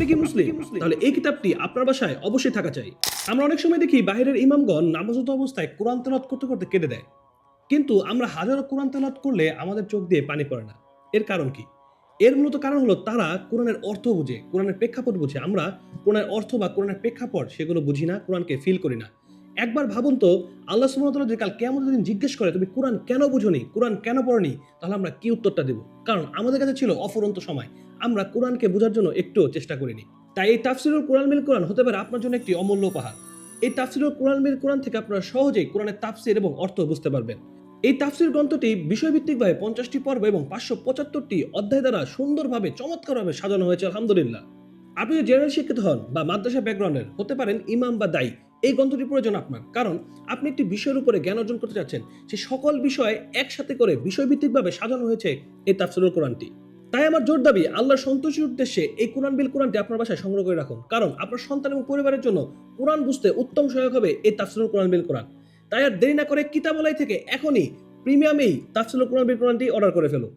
আপনি কি মুসলিম? তাহলে এই কিতাবটি আপনার বাসায় অবশ্যই থাকা চাই। আমরা অনেক সময় দেখি বাইরের ইমামগণ নামাজত অবস্থায় কোরআন তেলাওয়াত করতে করতে কেঁদে দেয়। কিন্তু আমরা হাজারো কোরআন তেলাওয়াত করলে আমাদের চোখ দিয়ে পানি পড়ে না। এর কারণ কি? এর মূলত কারণ হলো তারা কোরআনের অর্থ বুঝে, কোরআনের প্রেক্ষাপট বুঝে। আমরা কোরআনের অর্থ বা কোরআনের প্রেক্ষাপট সেগুলো বুঝি না, কোরআনকে ফিল করি না। একবার ভাবুন তো, আল্লাহ সুমতলা যদি কাল কেমন দিন জিজ্ঞেস করে, তুমি কোরআন কেন বুঝোনি? কোরআন কেন পড়নি? তাহলে আমরা কি উত্তরটা দেব? কারণ আমাদের কাছে ছিল অফুরন্ত সময়। আমরা কোরআনকে বোঝার জন্য একটুও চেষ্টা করিনি। তাই এই তাফসিরুল কোরআন মিল কোরআন হতে পারে আপনার জন্য একটি অমূল্য উপহার। এই তাফসিরুল কোরআন মিল কোরআন থেকে আপনারা সহজেই কোরআনের তাফসির এবং অর্থ বুঝতে পারবেন। এই তাফসির গ্রন্থটি বিষয়ভিত্তিকভাবে পঞ্চাশটি পর্ব এবং পাঁচশো পঁচাত্তরটি অধ্যায় দ্বারা সুন্দরভাবে, চমৎকারভাবে সাজানো হয়েছে, আলহামদুলিল্লাহ। আপনি জেনারেল শিক্ষিত হন বা মাদ্রাসা ব্যাকগ্রাউন্ডের হতে পারেন ইমাম বা দায়ী। এই গ্রন্থটি প্রয়োজন আপনার। কারণ আপনি একটি বিষয়ের উপরে জ্ঞান অর্জন করতে চাচ্ছেন সে সকল বিষয় একসাথে করে বিষয়ভিত্তিকভাবে সাজানো হয়েছে এই তাফসিরুল কোরআনটি। তাই আমার জোর দাবি, আল্লাহর সন্তোষের উদ্দেশ্যে এই কোরআন বিল কোরআনটি আপনার বাসায় সংগ্রহ করে রাখুন। কারণ আপনার সন্তান এবং পরিবারের জন্য কোরআন বুঝতে উত্তম সহায়ক হবে এই তাফসিরুল কোরআন বিল কোরআন। তাই আর দেরি না করে কিতাবালয় থেকে এখনই প্রিমিয়ামেই তাফসিলুল কোরআন বিল কোরআনটি অর্ডার করে ফেলো